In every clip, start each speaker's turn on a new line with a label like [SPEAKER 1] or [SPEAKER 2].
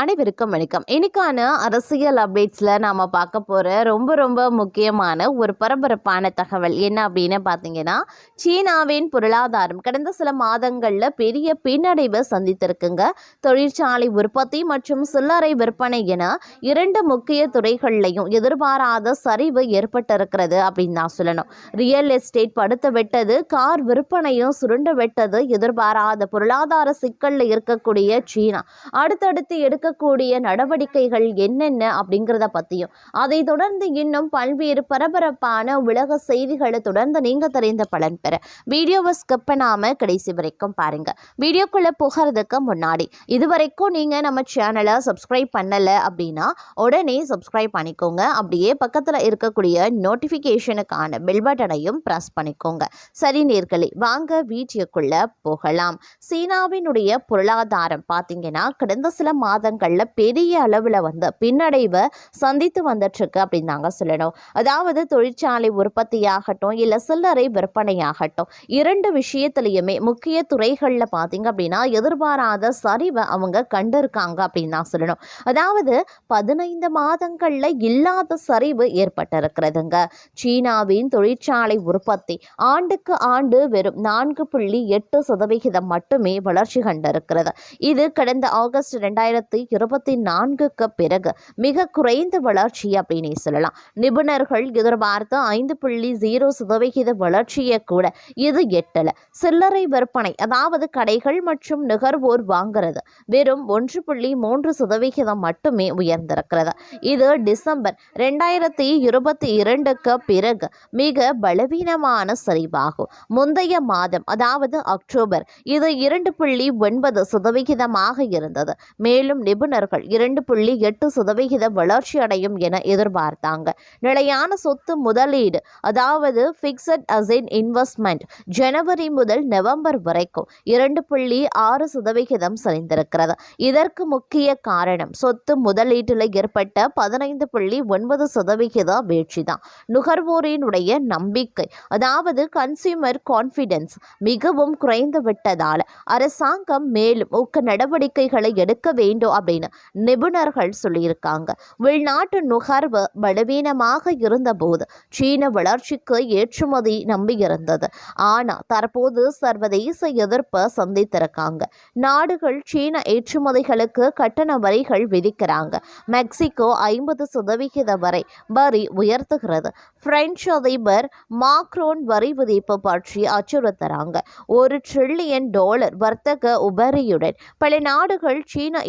[SPEAKER 1] அனைவருக்கும் வணக்கம். இன்னைக்கான அரசியல் அப்டேட்ஸில் நாம் பார்க்க போகிற ரொம்ப ரொம்ப முக்கியமான ஒரு பரபரப்பான தகவல் என்ன அப்படின்னு பார்த்தீங்கன்னா சீனாவின் பொருளாதாரம் கடந்த சில மாதங்களில் பெரிய பின்னடைவை சந்தித்திருக்குங்க. தொழிற்சாலை உற்பத்தி மற்றும் சில்லறை விற்பனை என இரண்டு முக்கிய துறைகள்லையும் எதிர்பாராத சரிவு ஏற்பட்டிருக்கிறது அப்படின்னு தான் சொல்லணும். ரியல் எஸ்டேட் படுத்து விட்டது கார் விற்பனையும் சுருண்டு விட்டது எதிர்பாராத பொருளாதார சிக்கலில் இருக்கக்கூடிய சீனா. அடுத்தடுத்து எடுக்கக்கூடிய நடவடிக்கைகள் என்னென்ன அப்படிங்கிறத பற்றியும் அதை தொடர்ந்து இன்னும் பல்வேறு பரபரப்பான உலக செய்திகளை தொடர்ந்து நீங்கள் தெரிந்த பலன் பெற. வீடியோவை ஸ்கிப் பண்ணாமல் கடைசி வரைக்கும் பாருங்கள் வீடியோக்குள்ளே போகிறதுக்கு முன்னாடி இது வரைக்கும் நீங்கள் நம்ம சேனலை சப்ஸ்கிரைப் பண்ணலை அப்படின்னா உடனே சப்ஸ்கிரைப் பண்ணிக்கோங்க. அப்படியே பக்கத்தில் இருக்கக்கூடிய நோட்டிஃபிகேஷனுக்கான பெல் பட்டனையும் ப்ரெஸ் பண்ணிக்கோங்க. சரி நேர்களே வாங்க வீடியோக்குள்ளே போகலாம். சீனாவினுடைய பொருளாதாரம் பார்த்தீங்கன்னா கடந்த சில மாதங்களில் பெரிய அளவில் வந்து பின்னடைவை சந்தித்து வந்துட்டுருக்கு அப்படின்னு நாங்கள் சொல்லணும். அதாவது தொழிற்சாலை உற்பத்தியாகட்டும் இல்லை சில்லறை விற்பனையாகட்டும் இரண்டு விஷயத்துலையுமே முக்கிய துறைகளில் பார்த்தீங்க அப்படின்னா எதிர்பாராத சரிவை அவங்க கண்டிருக்காங்க அப்படின்னு தான் சொல்லணும். அதாவது பதினைந்து மாதங்களில் இல்லாத சரிவு ஏற்பட்டிருக்கிறதுங்க. சீனாவின் தொழிற்சாலை உற்பத்தி ஆண்டுக்கு ஆண்டு வெறும் நான்கு புள்ளி எட்டு சதவிகிதம் மட்டுமே வளர்ச்சி கண்டிருக்கிறது. இது கடந்த ஆகஸ்ட் ரெண்டாயிரத்தி இருபத்தி நான்குக்கு பிறகு மிக குறைந்த வளர்ச்சி அப்படின்னு சொல்லலாம். நிபுணர்கள் எதிர்பார்த்த ஐந்து புள்ளி ஜீரோ சதவிகித வளர்ச்சியை கூட இது எட்டல. சில்லறை விற்பனை அதாவது கடைகள் மற்றும் நுகர்வோர் வாங்குறது வெறும் ஒன்று புள்ளி மூன்று சதவிகிதம் மட்டுமே உயர்ந்திருக்கிறது. இது டிசம்பர் ரெண்டாயிரத்தி இருபத்தி இரண்டுக்கு பிறகு மிக பலவீனமான சரிவாகும். முந்தைய மாதம் அதாவது அக்டோபர் இது இரண்டு புள்ளி ஒன்பது சதவிகிதமாக இருந்தது. மேலும் நிபுணர்கள் இரண்டு புள்ளி எட்டு சதவிகித வளர்ச்சி அடையும் என எதிர்பார்த்தாங்க. நிலையான சொத்து முதலீடு அதாவது ஃபிக்ஸட் அசைன் இன்வெஸ்ட்மெண்ட் ஜனவரி முதல் நவம்பர் வரைக்கும் இரண்டு புள்ளி ஆறு சதவிகிதம் சரிந்திருக்கிறது. இதற்கு முக்கிய காரணம் சொத்து முதலீட்டில் ஏற்பட்ட பதினைந்து புள்ளி ஒன்பது சதவிகித வீழ்ச்சி தான் நுகர்வோரினுடைய நம்பிக்கை அதாவது கன்சியூமர் கான்ஃபிடென்ஸ் மிகவும் குறைந்து விட்டதால் அரசாங்கம் மேலும் ஊக்க நடவடிக்கைகளை எடுக்க வேண்டும் அப்படின்னு நிபுணர்கள் சொல்லியிருக்காங்க. உள்நாட்டு நுகர்வு பலவீனமாக இருந்தபோது சீன வளர்ச்சிக்கு ஏற்றுமதி நம்பியிருந்தது ஆனால் தற்போது சர்வதேச எதிர்ப்பை சந்தித்திருக்காங்க. நாடுகள் சீன ஏற்றுமதிகளுக்கு கட்டண வரிகள் விதிக்கிறாங்க. மெக்சிகோ ஐம்பது சதவிகித வரை வரி உயர்த்துகிறது. பிரெஞ்சு அதிபர் மாக்ரோன் வரி விதிப்பு பற்றி அச்சுறுத்துறாங்க. ஒரு ட்ரில்லியன் டாலர் வர்த்தக உபரியுடன் பல நாடுகள் சீன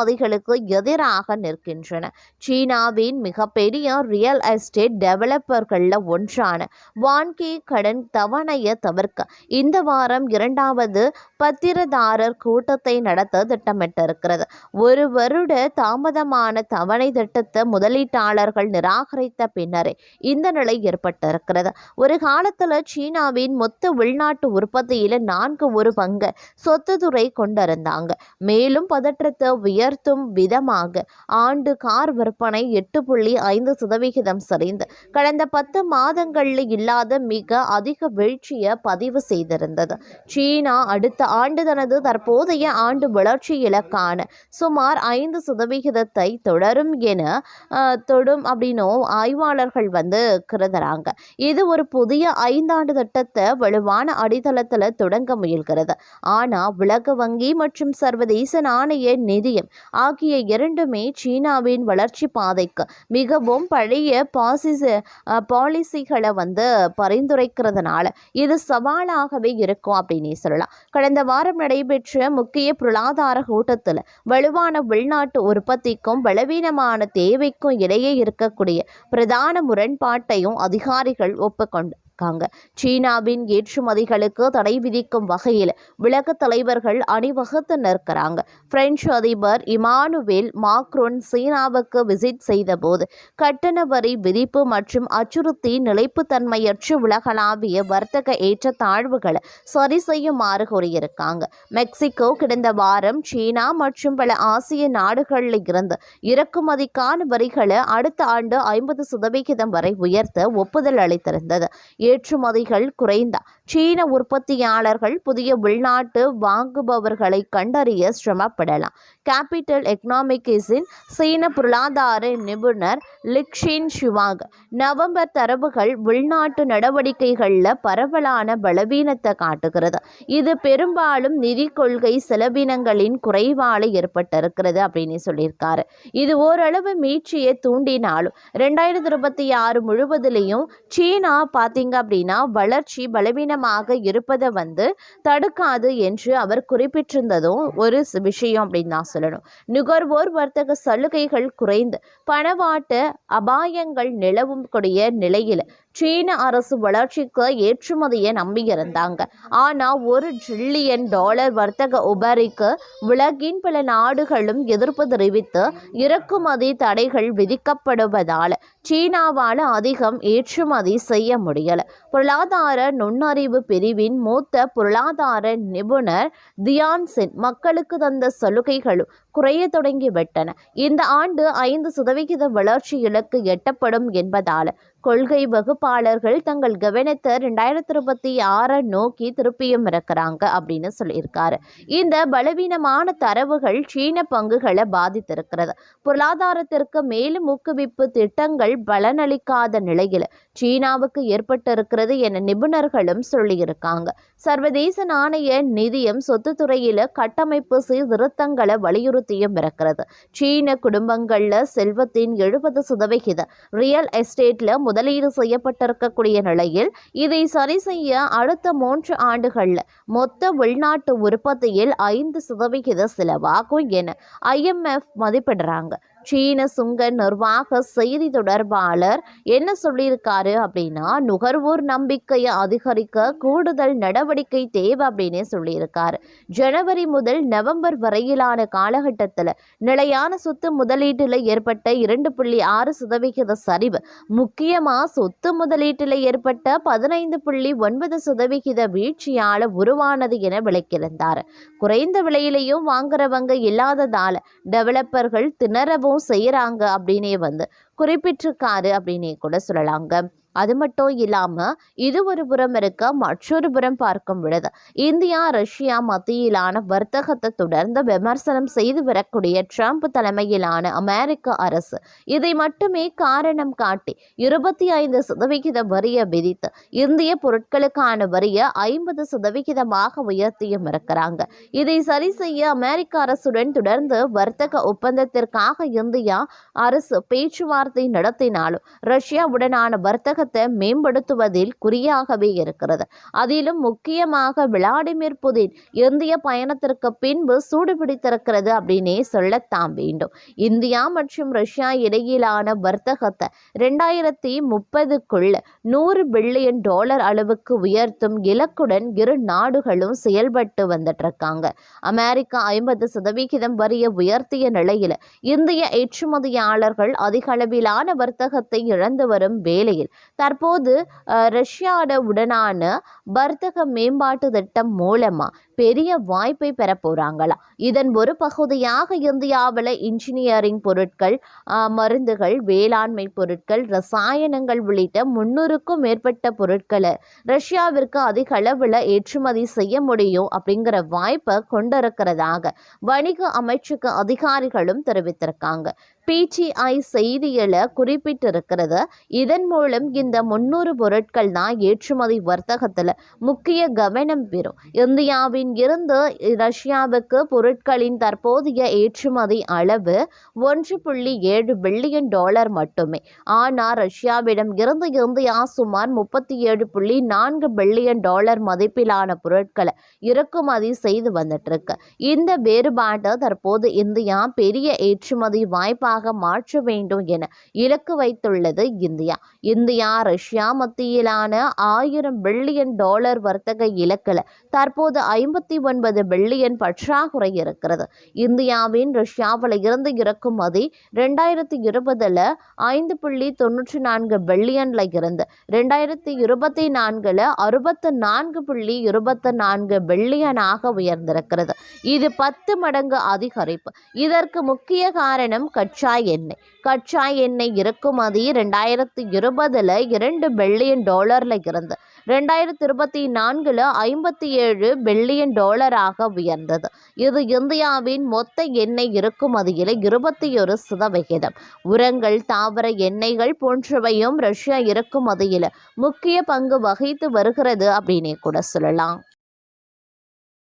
[SPEAKER 1] இறக்குமதிகளுக்கு எதிராக நிற்கின்றன. சீனாவின் மிகப்பெரிய ரியல் எஸ்டேட் டெவலப்பர்களில் ஒன்றான வான்கே கடன் தவணையை தவிர்க்க இந்த வாரம் இரண்டாவது பத்திரதாரர் கூட்டத்தை நடத்த திட்டமிட்டிருக்கிறது. ஒரு வருட தாமதமான தவணை திட்டத்தை முதலீட்டாளர்கள் நிராகரித்த பின்னரே இந்த நிலை ஏற்பட்டிருக்கிறது. ஒரு காலத்தில் சீனாவின் மொத்த உள்நாட்டு உற்பத்தியில் நான்கு ஒரு பங்கு சொத்துத்துறை கொண்டிருந்தாங்க. மேலும் பதற்றத்தை உயர்த்தும் விதமாக ஆண்டு கார் விற்பனை எட்டு புள்ளி ஐந்து சதவிகிதம் சரிந்து கடந்த பத்து மாதங்களில் இல்லாத மிக அதிக வீழ்ச்சியை பதிவு செய்திருந்தது. சீனா அடுத்த ஆண்டு தனது தற்போதைய ஆண்டு வளர்ச்சி இலக்கான சுமார் ஐந்து சதவிகிதத்தை தொடரும் என தொடும் அப்படின்னும் ஆய்வாளர்கள் வந்து கருதுறாங்க. இது ஒரு புதிய ஐந்தாண்டு திட்டத்தை வலுவான அடித்தளத்தில் தொடங்க முயல்கிறது. ஆனால் உலக வங்கி மற்றும் சர்வதேச நாணய நிதியம் ஆகிய இரண்டுமே சீனாவின் வளர்ச்சி பாதைக்கு மிகவும் பழைய பாசிச பாலிசிகளை வந்து பரிந்துரைக்கிறதுனால இது சவாலாகவே இருக்கும் அப்படின்னே சொல்லலாம். கடந்த வாரம் நடைபெற்ற முக்கிய பொருளாதார கூட்டத்தில் வலுவான உள்நாட்டு உற்பத்திக்கும் பலவீனமான தேவைக்கும் இடையே இருக்கக்கூடிய பிரதான முரண்பாட்டையும் அதிகாரிகள் ஒப்புக்கொண்டு இருக்காங்க. சீனாவின் ஏற்றுமதிகளுக்கு தடை விதிக்கும் வகையில் உலக தலைவர்கள் அணிவகுத்து நிற்கிறாங்க. பிரெஞ்சு அதிபர் இமானுவேல் மாக்ரோன் சீனாவுக்கு விசிட் செய்தபோது கட்டண வரி விதிப்பு மற்றும் அச்சுறுத்தி நிலைப்புத்தன்மையற்று உலகளாவிய வர்த்தக ஏற்ற தாழ்வுகளை சரி செய்யுமாறு கூறியிருக்காங்க. மெக்சிகோ கிடந்த வாரம் சீனா மற்றும் பல ஆசிய நாடுகளில் இருந்து இறக்குமதிக்கான வரிகளை அடுத்த ஆண்டு ஐம்பது சதவிகிதம் வரை உயர்த்த ஒப்புதல் அளித்திருந்தது. ஏற்றுமதிகள் குறைந்த. சீன உற்பத்தியாளர்கள் புதிய உள்நாட்டு வாங்குபவர்களை கண்டறிய சிரமப்படலாம். கேபிட்டல் எக்கனாமிக்ஸின் சீன பொருளாதார நிபுணர் லிக்ஷின் ஷிவாங் நவம்பர் தரவுகள் உள்நாட்டு நடவடிக்கைகளில் பரவலான பலவீனத்தை காட்டுகிறது. இது பெரும்பாலும் நிதி கொள்கை செலவினங்களின் குறைவால ஏற்பட்டிருக்கிறது அப்படின்னு சொல்லியிருக்காரு. இது ஓரளவு மீட்சியை தூண்டினாலும் ரெண்டாயிரத்தி இருபத்தி ஆறு முழுவதிலையும் சீனா பார்த்தீங்க அப்படின்னா வளர்ச்சி பலவீனமாக இருப்பதை வந்து தடுக்காது என்று அவர் குறிப்பிட்டிருந்ததும் ஒரு விஷயம் அப்படின்னு தான் சொல்லணும். நுகர்வோர் வர்த்தக சலுகைகள் குறைந்து பணவாட்டு அபாயங்கள் நிலவும் கூடிய நிலையில் சீன அரசு வளர்ச்சிக்கு ஏற்றுமதியை நம்பியிருந்தாங்க. ஆனால் ஒரு ட்ரில்லியன் டாலர் வர்த்தக உபரிக்கு உலகின் பல நாடுகளும் எதிர்ப்பு தெரிவித்து இறக்குமதி தடைகள் விதிக்கப்படுவதால் சீனாவால் அதிகம் ஏற்றுமதி செய்ய முடியல. பொருளாதார நுண்ணறிவு பிரிவின் மூத்த பொருளாதார நிபுணர் தியான் சென் மக்களுக்கு தந்த சலுகைகளும் குறைய தொடங்கிவிட்டன இந்த ஆண்டு ஐந்து சதவிகித வளர்ச்சி இலக்கு எட்டப்படும் என்பதால் கொள்கை வகுப்பாளர்கள் தங்கள் கவனத்தை ரெண்டாயிரத்தி இருபத்தி ஆறை நோக்கி திருப்பியும் இருக்கிறாங்க அப்படின்னு சொல்லியிருக்காரு. இந்த பலவீனமான தரவுகள் சீன பங்குகளை பாதித்திருக்கிறது. பொருளாதாரத்திற்கு மேலும் ஊக்குவிப்பு திட்டங்கள் பலனளிக்காத நிலையில் சீனாவுக்கு ஏற்பட்டிருக்கிறது என நிபுணர்களும் சொல்லியிருக்காங்க. சர்வதேச நாணய நிதியம் சொத்துத்துறையில் கட்டமைப்பு சீர்திருத்தங்களை வலியுறுத்தியும் இருக்கிறது சீன குடும்பங்கள்ல செல்வத்தின் எழுபது சதவிகித ரியல் எஸ்டேட்ல முதலீடு ஏற்பட்டிருக்கக்கூடிய நிலையில் இதை சரி செய்ய அடுத்த மூன்று ஆண்டுகளில் மொத்த உள்நாட்டு உற்பத்தியில் ஐந்து சதவிகித செலவாகும் என ஐஎம்எஃப் மதிப்பிடுறாங்க. சீன சுங்க நிர்வாக செய்தி தொடர்பாளர் என்ன சொல்லியிருக்காரு அப்படின்னா நுகர்வோர் நம்பிக்கையை அதிகரிக்க கூடுதல் நடவடிக்கை தேவை அப்படின்னு சொல்லியிருக்காரு. ஜனவரி முதல் நவம்பர் வரையிலான காலகட்டத்தில் நிலையான சொத்து முதலீட்டில் ஏற்பட்ட இரண்டு புள்ளி ஆறு சதவிகித சரிவு முக்கியமாக சொத்து முதலீட்டில் ஏற்பட்ட பதினைந்து புள்ளி ஒன்பது சதவிகித வீழ்ச்சியால் உருவானது என விளக்கியிருந்தார். குறைந்த விலையிலையும் வாங்குறவங்க இல்லாததால டெவலப்பர்கள் திணறவும் செய்கிறாங்க அப்படின்னே வந்து குறிப்பிட்டிருக்காரு அப்படின்னே கூட சொல்லலாங்க. அது மட்டும் இல்லாமல் இது ஒரு புறம் இருக்க மற்றொரு புறம் பார்க்கும் பொழுது இந்தியா ரஷ்யா மத்தியிலான வர்த்தகத்தை தொடர்ந்து விமர்சனம் செய்து வரக்கூடிய ட்ரம்ப் தலைமையிலான அமெரிக்க அரசு இதை மட்டுமே காரணம் காட்டி இருபத்தி ஐந்து சதவிகித வரியை விதித்து இந்திய பொருட்களுக்கான வரியை ஐம்பது சதவிகிதமாக உயர்த்தியும் இருக்கிறாங்க. இதை சரி செய்ய அமெரிக்க அரசுடன் தொடர்ந்து வர்த்தக ஒப்பந்தத்திற்காக இந்தியா அரசு பேச்சுவார்த்தை பேச்சுவார்த்தை நடத்தினாலும் ரஷ்யாவுடனான வர்த்தகத்தை மேம்படுத்துவதில் குறியாகவே இருக்கிறது. அதிலும் முக்கியமாக விளாடிமிர் புதின் இந்திய பயணத்திற்கு பின்பு சூடுபிடித்திருக்கிறது அப்படின்னே சொல்லத்தான் வேண்டும். இந்தியா மற்றும் ரஷ்யா இடையிலான வர்த்தகத்தை ரெண்டாயிரத்தி முப்பதுக்குள்ள நூறு பில்லியன் டாலர் அளவுக்கு உயர்த்தும் இலக்குடன் இரு நாடுகளும் செயல்பட்டு வந்துட்டு இருக்காங்க அமெரிக்கா ஐம்பது சதவிகிதம் வரிய உயர்த்திய நிலையில் இந்திய ஏற்றுமதியாளர்கள் அதிக அளவில் அளவிலான வர்த்தகத்தை இழந்து வரும் வேளையில் தற்போது அஹ், ரஷ்யாவோட உடனான வர்த்தக மேம்பாட்டு திட்டம் மூலமா பெரிய வாய்ப்பை பெற போறாங்களா? இதன் ஒரு பகுதியாக இந்தியாவில் இன்ஜினியரிங் பொருட்கள் அஹ், மருந்துகள் வேளாண்மை பொருட்கள் ரசாயனங்கள் உள்ளிட்ட முன்னூறுக்கும் மேற்பட்ட பொருட்களை ரஷ்யாவிற்கு அதிக அளவில் ஏற்றுமதி செய்ய முடியும் அப்படிங்கிற வாய்ப்பை கொண்டிருக்கிறதாக வணிக அமைச்சுக்கு அதிகாரிகளும் தெரிவித்திருக்காங்க. பிஜிஐ செய்தியில குறிப்பிட்டிருக்கிறது. இதன் மூலம் இந்த முன்னூறு பொருட்கள் தான் ஏற்றுமதி வர்த்தகத்தில் முக்கிய கவனம் பெறும். இந்தியாவின் இருந்து ரஷ்யாவுக்கு பொருட்களின் தற்போதைய ஏற்றுமதி அளவு ஒன்று புள்ளி ஏழு பில்லியன் டாலர் மட்டுமே. ஆனால் ரஷ்யாவிடம் இருந்து இந்தியா சுமார் முப்பத்தி ஏழு புள்ளி நான்கு பில்லியன் டாலர் மதிப்பிலான பொருட்களை இறக்குமதி செய்து வந்துட்டு இருக்கு இந்த வேறுபாடு தற்போது இந்தியா பெரிய ஏற்றுமதி வாய்ப்பாக மாற்ற வேண்டும் என இலக்கு வைத்துள்ளது இந்தியா. இந்தியா ரஷ்யா மத்தியிலான ஆயிரம் பில்லியன் டாலர் வர்த்தக இலக்கில் தற்போது ஐம்பத்தி ஒன்பது பில்லியன் பற்றாக்குறை இருக்கிறது. இந்தியாவின் ரஷ்யாவில் இருந்து இறக்குமதி ரெண்டாயிரத்தி இருபதில் ஐந்து புள்ளி தொன்னூற்றி நான்கு பில்லியனில் இருந்து ரெண்டாயிரத்தி இருபத்தி நான்கில் அறுபத்து நான்கு புள்ளி இருபத்தி நான்கு பில்லியனாக உயர்ந்திருக்கிறது. இது பத்து மடங்கு அதிகரிப்பு. இதற்கு முக்கிய காரணம் கச்சா கச்சா எண்ணெய். கச்சா எண்ணெய் இறக்குமதி ரெண்டாயிரத்து இருபதில் இரண்டு பில்லியன் டாலரில் இருந்து ரெண்டாயிரத்து இருபத்தி நான்கில் ஐம்பத்தி ஏழு பில்லியன் டாலராக உயர்ந்தது. இது இந்தியாவின் மொத்த எண்ணெய் இறக்குமதியில் இருபத்தி ஒரு சதவிகிதம். உரங்கள் தாவர எண்ணெய்கள் போன்றவையும் ரஷ்யா இறக்குமதியில் முக்கிய பங்கு வகித்து வருகிறது அப்படின்னே கூட சொல்லலாம்.